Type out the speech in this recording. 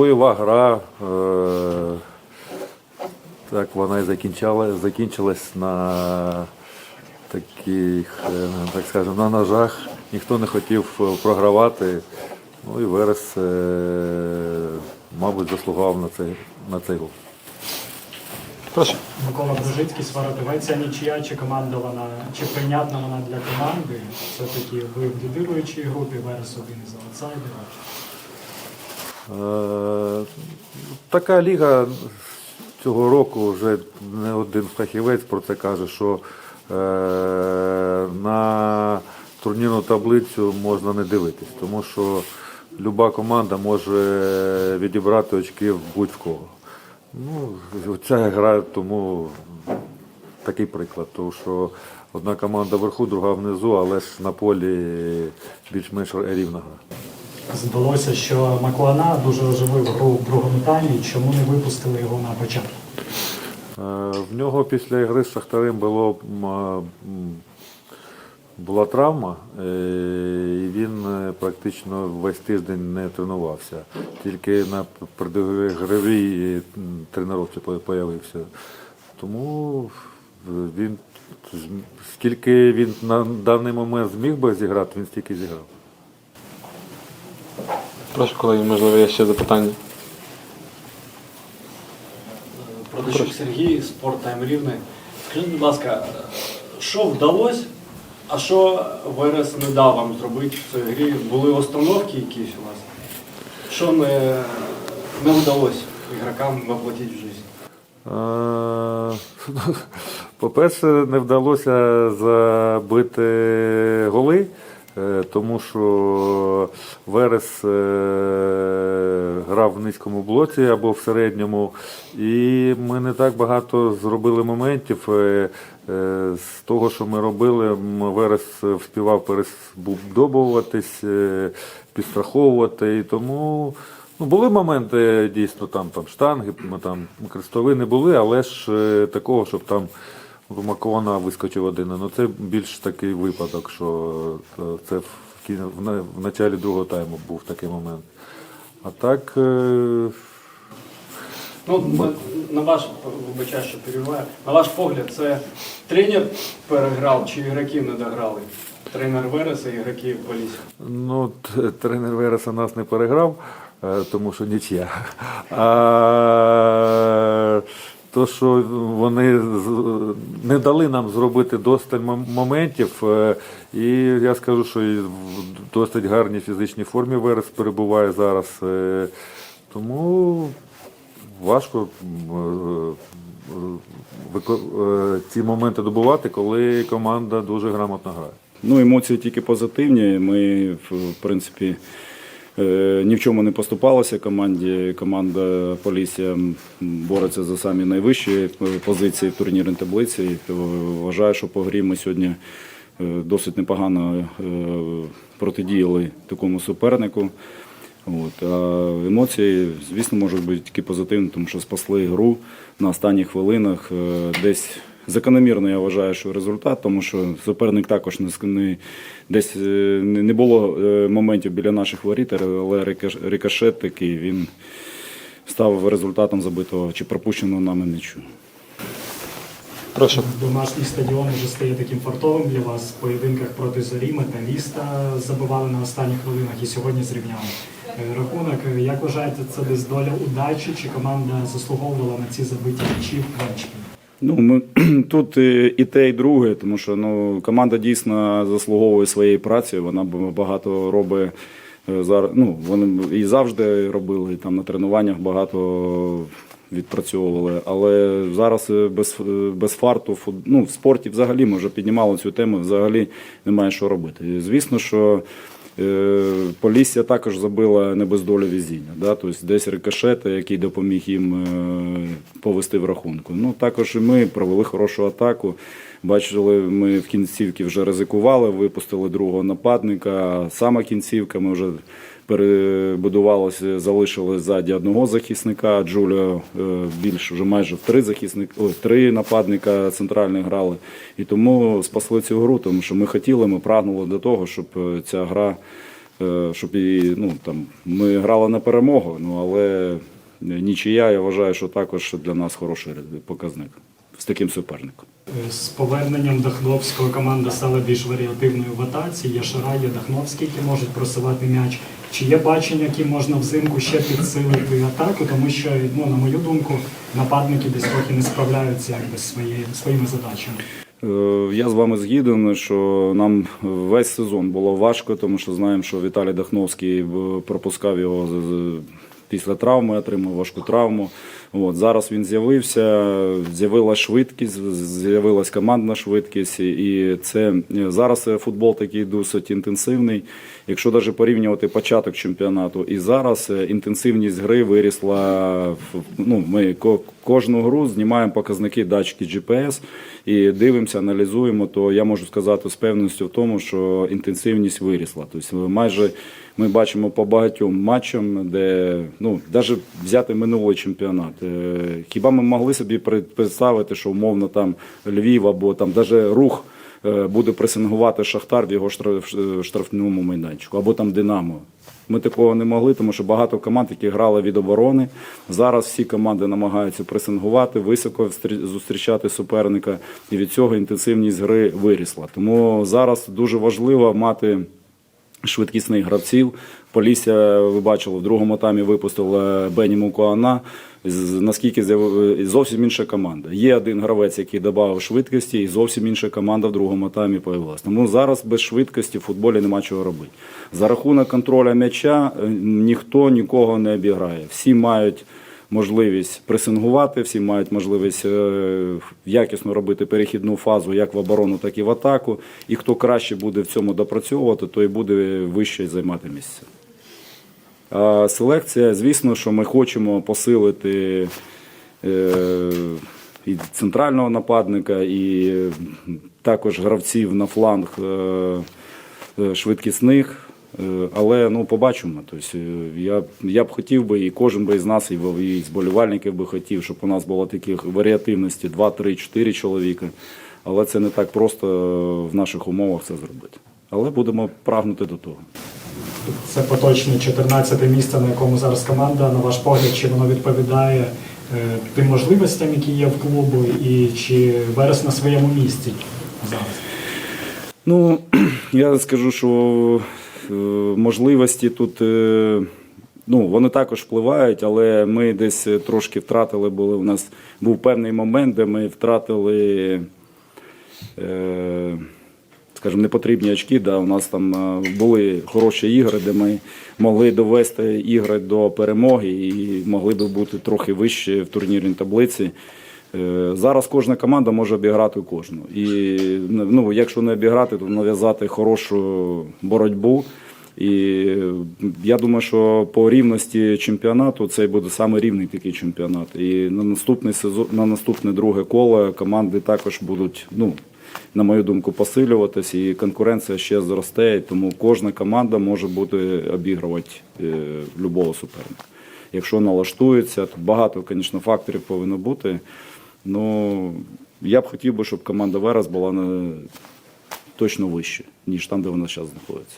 бойова гра. Е, так вона і закінчала, закінчилась на таких, е, так скажемо, на ножах. Ніхто не хотів е, програвати. Ну і Верес, мабуть, заслугував на цей, на цей гол. Прошу. Микола Брожицький, Сваротовець, ця нічия, чи команда вона, чи прийнятна вона для команди? Все-таки ви в лідируючій групі, Верес один із аутсайдерів. Е, Така ліга цього року вже не один фахівець про це каже, що е, на турнірну таблицю можна не дивитись, тому що люба команда може відібрати очки в будь-в кого. Ну, ця гра тому такий приклад, тому що одна команда вверху, друга внизу, але ж на полі більш-менш рівна гра. Здалося, що Маклана дуже оживив гру в другому таймі. Чому не випустили його на початку? Е, В нього після ігри з Шахтарем було, була травма, е, і він е, практично весь тиждень не тренувався. Тільки на е, м, з'явився. Тому він скільки він на даний момент зміг би зіграти, він стільки зіграв. Прошу, колеги, можливо, є ще запитання. Продачук Сергій, спорт тайм рівне. Скажіть, будь ласка, що вдалося, а що Верес не дав вам зробити в цій грі? Були установки якісь у вас? Що не, не вдалося ігрокам воплотити в життя? Е, По-перше, не вдалося забити голи, е, тому що Верес е, грав в низькому блоці або в середньому, і ми не так багато зробили моментів. Е, е, З того, що ми робили, Верес вспівав перебудовуватись, е, підстраховувати, і тому. Ну, були моменти дійсно там, там штанги, там крестовини були, але ж е, такого, щоб там у Макона вискочив один. Ну це більш такий випадок, що е, це в, в, в началі другого тайму був такий момент. А так, е, Ну, на, на ваш, вибачаю, що перебуваю, на ваш погляд, це тренер переграв чи ігроки не дограли? Тренер Вереса і ігроки Полісся. ну, тренер Вереса нас не переграв, е, тому що нічия. А то, що вони не дали нам зробити досталь моментів, е, і я скажу, що і в досить гарній фізичній формі Верес перебуває зараз. е, Тому важко е, ці моменти добувати, коли команда дуже грамотно грає. Ну, емоції тільки позитивні. Ми, в принципі, ні в чому не поступалися команді. Команда Полісся бореться за самі найвищі е, позиції в турнірній таблиці. Е, Вважаю, що по грі ми сьогодні е, досить непогано е, протидіяли такому супернику. От, а емоції, звісно, можуть бути тільки позитивні, тому що спасли гру на останніх хвилинах. Е, Десь закономірно я вважаю, що результат, тому що суперник також не, не десь е, не було е, моментів біля наших воріт, але рикошет такий він став результатом забитого чи пропущеного нами м'ячу. Прошу. Домашній стадіон вже стає таким фартовим для вас. В поєдинках проти зорі, металіста забивали на останніх хвилинах і сьогодні зрівняли. Е, Рахунок, як вважаєте, це десь доля удачі, чи команда заслуговувала на ці забиті м'ячі в Кванчині? Ну, ми тут і те, і друге, тому що ну, команда дійсно заслуговує своєї праці. Вона багато робить е, зараз. Ну, вони і завжди робили, і там на тренуваннях багато відпрацьовували. Але зараз е, без, е, без фарту, ну, в спорті взагалі ми вже піднімали цю тему, взагалі немає що робити. І, звісно, що. Е, Полісся також забила не без долі везіння. Да? Тобто десь рикошет, який допоміг їм е, повести в рахунку. Ну, також і ми провели хорошу атаку. Бачили, ми в кінцівці вже ризикували, випустили другого нападника. Сама кінцівка ми вже перебудувалося, залишили ззаді одного захисника. Джуліо е, більш вже майже в три захисника, три нападника центральних грали. І тому спасли цю гру, тому що ми хотіли, ми прагнули до того, щоб е, ця гра е, щоб і ну там ми грали на перемогу. Ну але нічия, я вважаю, що також для нас хороший показник з таким суперником. З поверненням Дахновського команда стала більш варіативною в атаці. Є Шара, є Дахновський, які можуть просувати м'яч. Чи є бачення, які можна взимку ще підсилити атаку? Тому що, ну, на мою думку, нападники десь трохи не справляються якби, свої- своїми задачами. Е, Я з вами згіден, що нам весь сезон було важко, тому що знаємо, що Віталій Дахновський пропускав його після травми, отримав важку травму. От, зараз він з'явився, з'явилась швидкість, з'явилась командна швидкість, і це е, зараз е, футбол такий досить інтенсивний. Якщо навіть порівнювати початок чемпіонату і зараз е, інтенсивність гри вирісла. Ну, ми кожну гру знімаємо показники датчики GPS і дивимося, аналізуємо. То я можу сказати з певністю в тому, що інтенсивність вирісла. Тобто майже ми бачимо по багатьом матчам, де ну навіть взяти минулий чемпіонат. Е, Хіба ми могли собі представити, що умовно там Львів або там навіть рух е, буде пресингувати Шахтар в його штраф- штрафному майданчику, або там Динамо. Ми такого не могли, тому що багато команд, які грали від оборони. Зараз всі команди намагаються пресингувати, високо зустрічати суперника, і від цього інтенсивність гри вирісла. Тому зараз дуже важливо мати швидкісних гравців. Полісся, ви бачили, в другому таймі випустила Бені Мукуана. Наскільки зовсім інша команда. Є один гравець, який додав швидкості, і зовсім інша команда в другому таймі появилась. Тому зараз без швидкості в футболі нема чого робити. За рахунок контроля м'яча е, ніхто нікого не обіграє. Всі мають можливість пресингувати, всі мають можливість е, якісно робити перехідну фазу як в оборону, так і в атаку. І хто краще буде в цьому допрацьовувати, той буде вище займати місце. Селекція, звісно, що ми хочемо посилити е, і центрального нападника, і також гравців на фланг е, е, швидкісних. Але ну побачимо. Тобто, я, я б хотів би, і кожен би із нас, і зболівальників би хотів, щоб у нас було таких варіативності 2, 3, 4 чоловіка. Але це не так просто в наших умовах це зробити. Але будемо прагнути до того. Це поточне 14 місце, на якому зараз команда. На ваш погляд, чи воно відповідає е, тим можливостям, які є в клубу, і чи Верес на своєму місці зараз? Ну, я скажу, що е, можливості тут е, ну, вони також впливають, але ми десь трошки втратили, були у нас був певний момент, де ми втратили. Е, Скажімо, непотрібні очки, да, у нас там е, були хороші ігри, де ми могли довести ігри до перемоги і могли би бути трохи вище в турнірній таблиці. Е, Зараз кожна команда може обіграти кожну. І ну, якщо не обіграти, то нав'язати хорошу боротьбу. І е, я думаю, що по рівності чемпіонату це буде саме рівний такий чемпіонат. І на наступний сезон, на наступне друге коло команди також будуть, ну, на мою думку, посилюватись, і конкуренція ще зросте, тому кожна команда може бути обігрувати е, любого суперника. Якщо налаштується, то багато, звісно, факторів повинно бути. Ну, я б хотів би, щоб команда Верес була на, точно вище, ніж там, де вона зараз знаходиться.